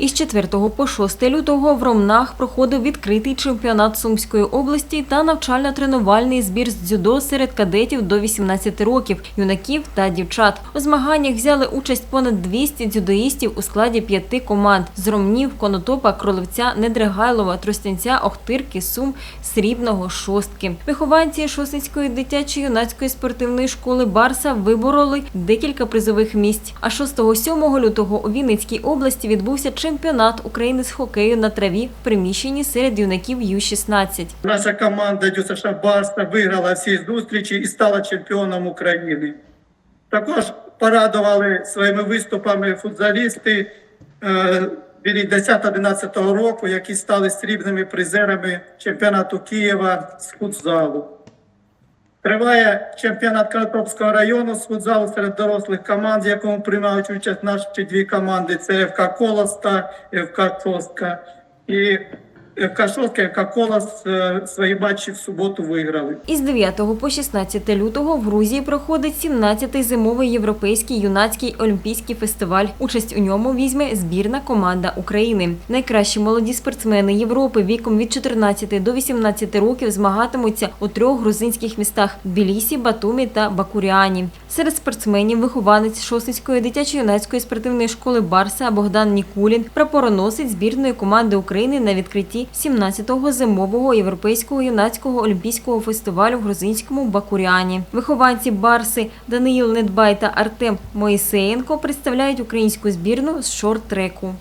Із 4 по 6 лютого в Ромнах проходив відкритий чемпіонат Сумської області та навчально-тренувальний збір з дзюдо серед кадетів до 18 років, юнаків та дівчат. У змаганнях взяли участь понад 200 дзюдоїстів у складі п'яти команд з Ромнів, Конотопа, Кролевця, Недригайлова, Тростянця, Охтирки, Сум, Срібного, Шостки. Вихованці Шосницької дитячої юнацької спортивної школи Барса вибороли декілька призових місць. А 6-7 лютого у Вінницькій області відбувся чемпіонат України з хокею на траві в приміщенні серед юнаків Ю-16. Наша команда ДЮСШ Барса виграла всі зустрічі і стала чемпіоном України. Також порадували своїми виступами футзалісти е, від 10-11 року, які стали срібними призерами чемпіонату Києва з футзалу. Триває чемпіонат Калитопського району з футзалу серед дорослих команд, в якому приймають участь наші дві команди: це ФК Колос та ФК Тоска. І Шостка і ФК Колос е, свої матчі в суботу виграли. Із 9 по 16 лютого в Грузії проходить 17-й зимовий європейський юнацький олімпійський фестиваль. Участь у ньому візьме збірна команда України. Найкращі молоді спортсмени Європи віком від 14 до 18 років змагатимуться у трьох грузинських містах Тбілісі, Батумі та Бакуріані. Серед спортсменів вихованець Шосницької дитячо-юнацької спортивної школи Барса Богдан Нікулін, прапороносець збірної команди України на відкритті 17-го зимового європейського юнацького олімпійського фестивалю в грузинському Бакуріані. Вихованці Барси Даниїл Недбай та Артем Моїсеєнко представляють українську збірну з шорт-треку.